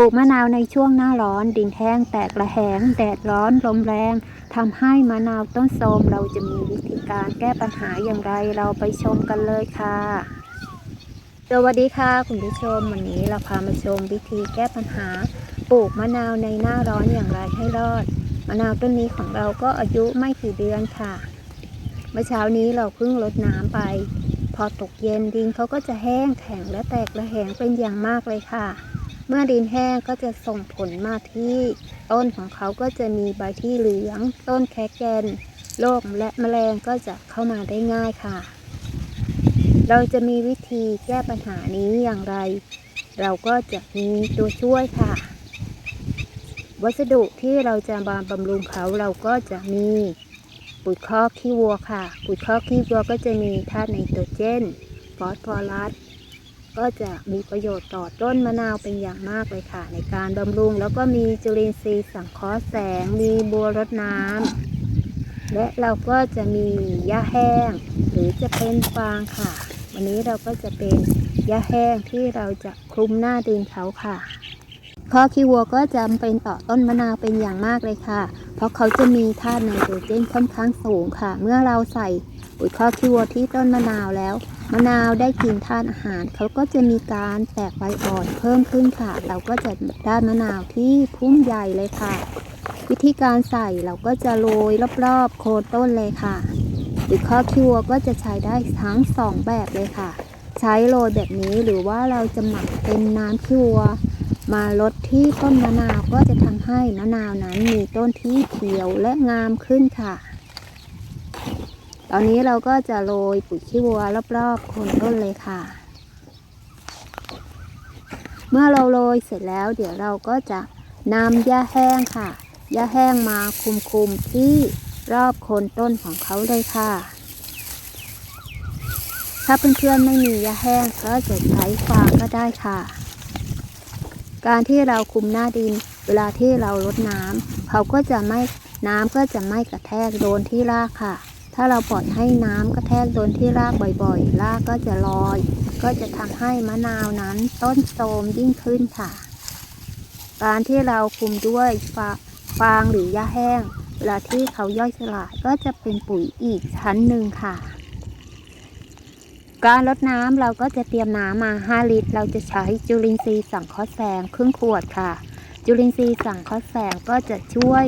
ปลูกมะนาวในช่วงหน้าร้อน ดินแห้งแตกระแหง แดดร้อนลมแรงทำให้มะนาวต้นโทรมเราจะมีวิธีการแก้ปัญหาอย่างไรเราไปชมกันเลยค่ะ สวัสดีค่ะ คุณผู้ชมวันนี้เราพามาชมวิธีแก้ปัญหา ปลูกมะนาวในหน้าร้อนอย่างไรให้รอด มะนาวต้นนี้ของเราก็อายุไม่กี่เดือนค่ะ เมื่อเช้านี้เราเพิ่งรดน้ำไป พอตกเย็นดินเขาก็จะแห้งแข็งและแตกระแหงเป็นอย่างมากเลยค่ะ เมื่อดินแห้งก็จะส่งผลมาที่ ต้นของเขาก็จะมีใบที่เหลือง ต้นแคแกนโรคและแมลงก็จะเข้ามาได้ง่ายค่ะ เราจะมีวิธีแก้ปัญหานี้อย่างไร เราก็จะมีตัวช่วยค่ะ วัสดุที่เราจะมาบำรุงเขาเราก็จะมีปุ๋ยคอกขี้วัวค่ะ ปุ๋ยคอกขี้วัวก็จะมีธาตุไนโตรเจน ฟอสฟอรัส ก็จะมีประโยชน์ต่อต้นมะนาวเป็นอย่างมากเลยค่ะ ในการบำรุง แล้วก็มีจุลินทรีย์สังเคราะห์แสง มีบัวรดน้ำและเราก็จะมีหญ้าแห้ง หรือจะเป็นฟางค่ะ วันนี้เราก็จะเป็นหญ้าแห้งที่เราจะคลุมหน้าดินเขาค่ะข้อขี้วัวก็จำเป็นต่อต้นมะนาวเป็นอย่างมากเลยค่ะ เพราะเขาจะมีธาตุไนโตรเจนค่อนข้างสูงค่ะ เมื่อเราใส่ ปุ๋ยข้อขี้วัวที่ต้นมะนาวแล้ว มะนาวได้กินธาตุอาหารเขาก็จะมีการแตกใบอ่อนเพิ่มขึ้นค่ะ เราก็จะได้มะนาวที่พุ่มใหญ่เลยค่ะ วิธีการใส่เราก็จะโรยรอบๆโคนต้นเลยค่ะหรือข้อคิวก็จะใช้ได้ทั้งสองแบบเลยค่ะ ใช้โรยแบบนี้หรือว่าเราจะหมักเป็นน้ำคิวมาลดที่ต้นมะนาวก็จะทำให้มะนาวนั้นมีต้นที่เขียวและงามขึ้นค่ะ ตอนนี้เราก็จะโรยปุ๋ยขี้วัวรอบๆโคนต้นเลยค่ะ เมื่อเราโรยเสร็จแล้ว เดี๋ยวเราก็จะนำหญ้าแห้งค่ะหญ้าแห้งมาคุมๆที่รอบโคนต้นของเขาเลยค่ะ ถ้าเพื่อนๆไม่มีหญ้าแห้งก็จะใช้ฟางก็ได้ค่ะ การที่เราคุมหน้าดิน เวลาที่เราลดน้ำเขาก็จะไม่น้ำก็จะไม่กระแทกโดนที่รากค่ะ ถ้าเราปล่อยให้น้ำกระแทกโดนที่รากบ่อยๆ รากก็จะลอย ก็จะทำให้มะนาวนั้นต้นโทมยิ่งขึ้นค่ะ การที่เราคุมด้วยฟาฟางหรือหญ้าแห้ง เวลาที่เขาย่อยสลายก็จะเป็นปุ๋ยอีกชั้นหนึ่งค่ะ การลดน้ำเราก็จะเตรียมน้ำมา 5 ลิตร เราจะใช้จุลินทรีย์สังเคราะห์แสงครึ่งขวดค่ะ จุลินทรีย์สังเคราะห์แสงก็จะช่วย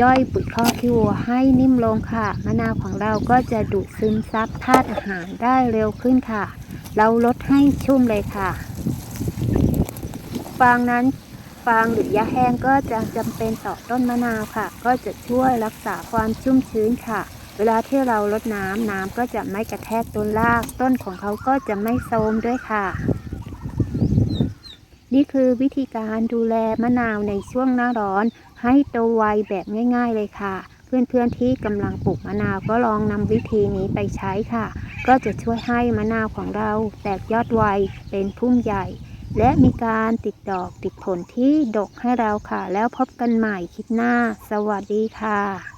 ย่อยปุ๋ยข้อขี้วัวให้นิ่มลงค่ะ มะนาวของเราก็จะดูดซึมซับธาตุอาหารได้เร็วขึ้นค่ะ เราลดให้ชุ่มเลยค่ะ ฟางนั้นฟางหรือหญ้าแห้งก็จะจำเป็นต่อต้นมะนาวค่ะ ก็จะช่วยรักษาความชุ่มชื้นค่ะ เวลาที่เราลดน้ำน้ำก็จะไม่กระแทกต้นราก ต้นของเขาก็จะไม่โทรมด้วยค่ะ นี่คือวิธีการดูแลมะนาวในช่วงหน้าร้อน ให้โตไวแบบง่าย ๆเลยค่ะ เพื่อนๆที่กำลังปลูกมะนาวก็ลองนำวิธีนี้ไปใช้ค่ะ ก็จะช่วยให้มะนาวของเราแตกยอดไวเป็นพุ่มใหญ่ และมีการติดดอกติดผลที่ดกให้เราค่ะ แล้วพบกันใหม่คลิปหน้า สวัสดีค่ะ